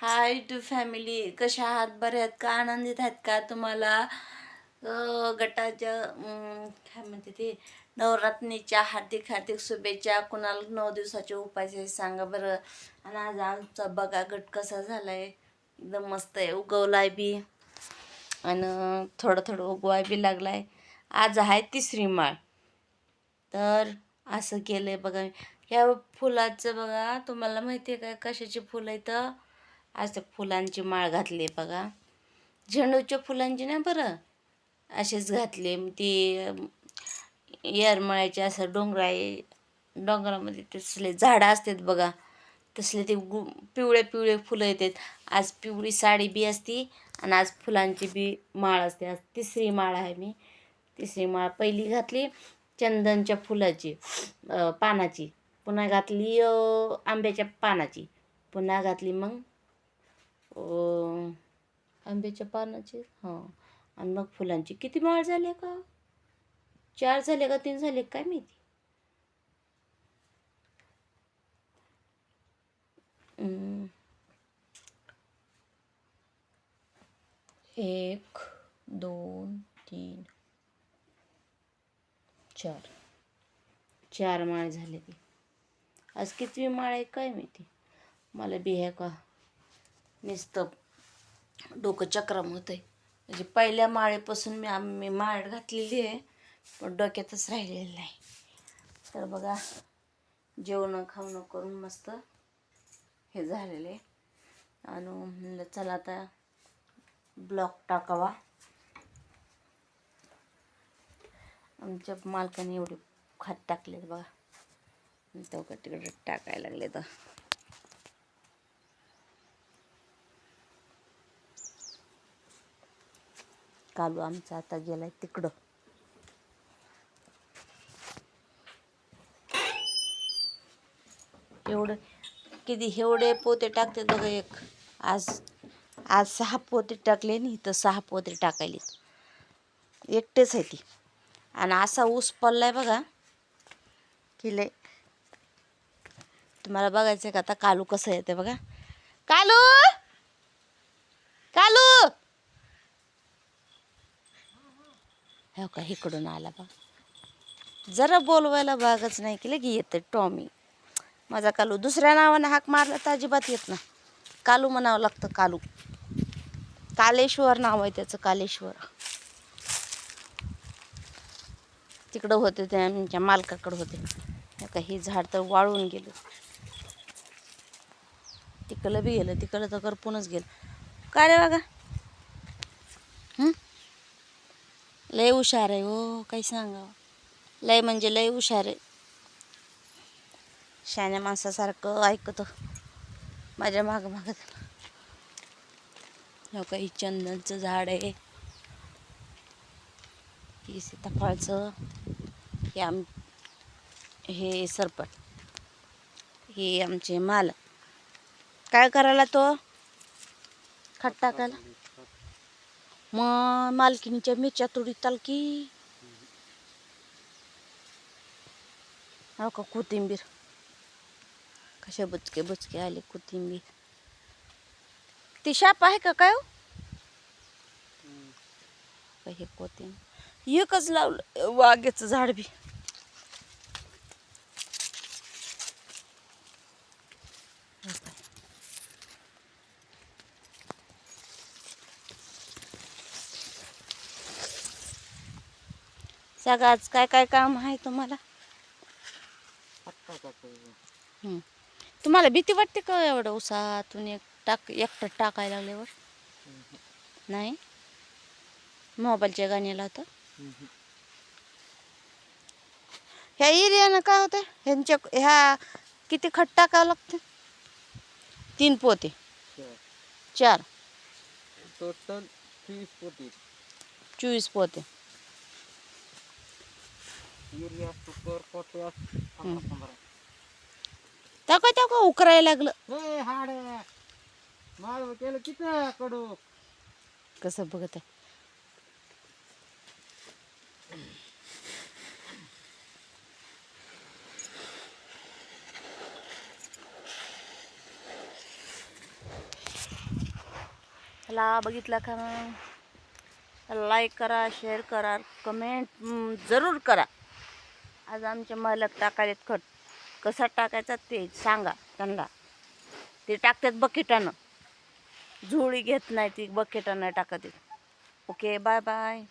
High to family कशा आहात? बरे आहेत का? आनंदित आहेत का तुम्हाला? गटाच्या काय म्हणते ते? नवरात्रीच्या हार्दिक हार्दिक शुभेच्छा. कुणाला नऊ दिवसाचे उपाय आहे सांगा बरं. आणि आज आमचा बघा गट कसा झाला आहे एकदम मस्त आहे. उगवलाय बी. आणि थोडं थोडं उगवाय बी लागलाय. आज आहे तिसरी माळ. तर असं केलं आहे बघा. ह्या फुलाचं बघा. तुम्हाला माहिती आहे का कशाची फुलं इथं? आज तर फुलांची माळ घातली आहे बघा. झेंडूच्या फुलांची ना बरं? असेच घातले. ती अं, येरमळ्याचे असं डोंगर आहे डोंगरामध्ये तसले झाडं असतात बघा. तसले ते गु पिवळे पिवळे फुलं येतात. आज पिवळी साडी बी असती आणि आज फुलांची बी माळ असते. आज तिसरी माळ आहे मी. तिसरी माळ पहिली घातली चंदनच्या फुलाची पानाची. पुन्हा घातली आंब्याच्या पानाची. पुन्हा घातली मग आंब्याच्या पानाची? हां. हो. आणि मग फुलांची. किती माळ झाले का? चार झाले का तीन झाले काय माहिती? एक दोन तीन चार. चार माळ झाले ती. आज कितवी माळ आहे काय माहिती? मला बिह्या का नुसतं डोकं चक्रम होतं आहे म्हणजे पहिल्या माळेपासून मी आम्ही माळ घातलेली आहे पण डोक्यातच राहिलेलं नाही. तर बघा जेवणं खावणं करून मस्त हे झालेलं. आहे आणि म्हणलं चला आता ब्लॉक टाकावा. आमच्या मालकाने एवढे खात टाकलेत बघा. तेव्हा तिकडे टाकायला लागले तर कालू आमचा. आता गेलाय तिकडं. एवढं किती एवढे पोते टाकते बघा एक. आज आज सहा पोते टाकले आणि तर सहा पोते टाकायले. एकटेच आहे ती. आणि असा ऊस पडलाय बघा. की लय. तुम्हाला बघायचं आहे का? आता कालू कसं येते बघा. कालू! हो का? इकडून आला बा. जरा बोलवायला भागच नाही की लगी येतं टॉमी. माझा कालू दुसऱ्या नावानं हाक मारला तर अजिबात येत ना कालू म्हणावं लागतं कालू. कालेश्वर नाव आहे त्याचं कालेश्वर. तिकडं होते ते आमच्या मालकाकडं होते. हे का? हे झाड तर वाळून गेलं. तिकडलं बी गेलं तिकडं तर करपूनच गेलं. काय रे बघा हं? लय हुशार आहे हो काही सांगावं. लय म्हणजे लय हुशार आहे. शाण्या माणसासारखं ऐकतं. माझ्या माग माग काही चंदनचं झाड आहे. सीताफळचं हे आम हे सरपट हे आमचे माल काय करायला तो? खट टाकायला? मग मालकीनीच्या मिरच्या तुडीताल की हो का कोथिंबीर? कशा बुचके बुचके आले कोथिंबीर? ती शाप आहे का काय हो? हे कोथिंबीर. एकच लावलं वाघ्याचं झाड बी. सांगा आज काय काय काम आहे तुम्हाला? हं. तुम्हाला भीती वाटते का एवढं उसातून एक टाक एकटं टाकायला लागल्यावर? नाही? मोबाईलच्या गाण्याला होतं ह्या एरियानं काय होतं ह्यांच्या ह्या किती खट टाकावं लागते? तीन पोते. चार. टोटल पोती. चोवीस पोते. युरिया सुपर पोटॅश टाका टाका उकरायला लागलं. हे हाड. माळ केलं किती कडू कसं बघत आहे. चला बघितला का लाईक करा शेअर करा कमेंट जरूर करा. आज आमचे मालक टाकायत खत. कसा टाकायचा ते सांगा त्यांना. ते टाकतात बकेटानं. झोळी घेत नाही ती बकेटानं टाकत ओके बाय बाय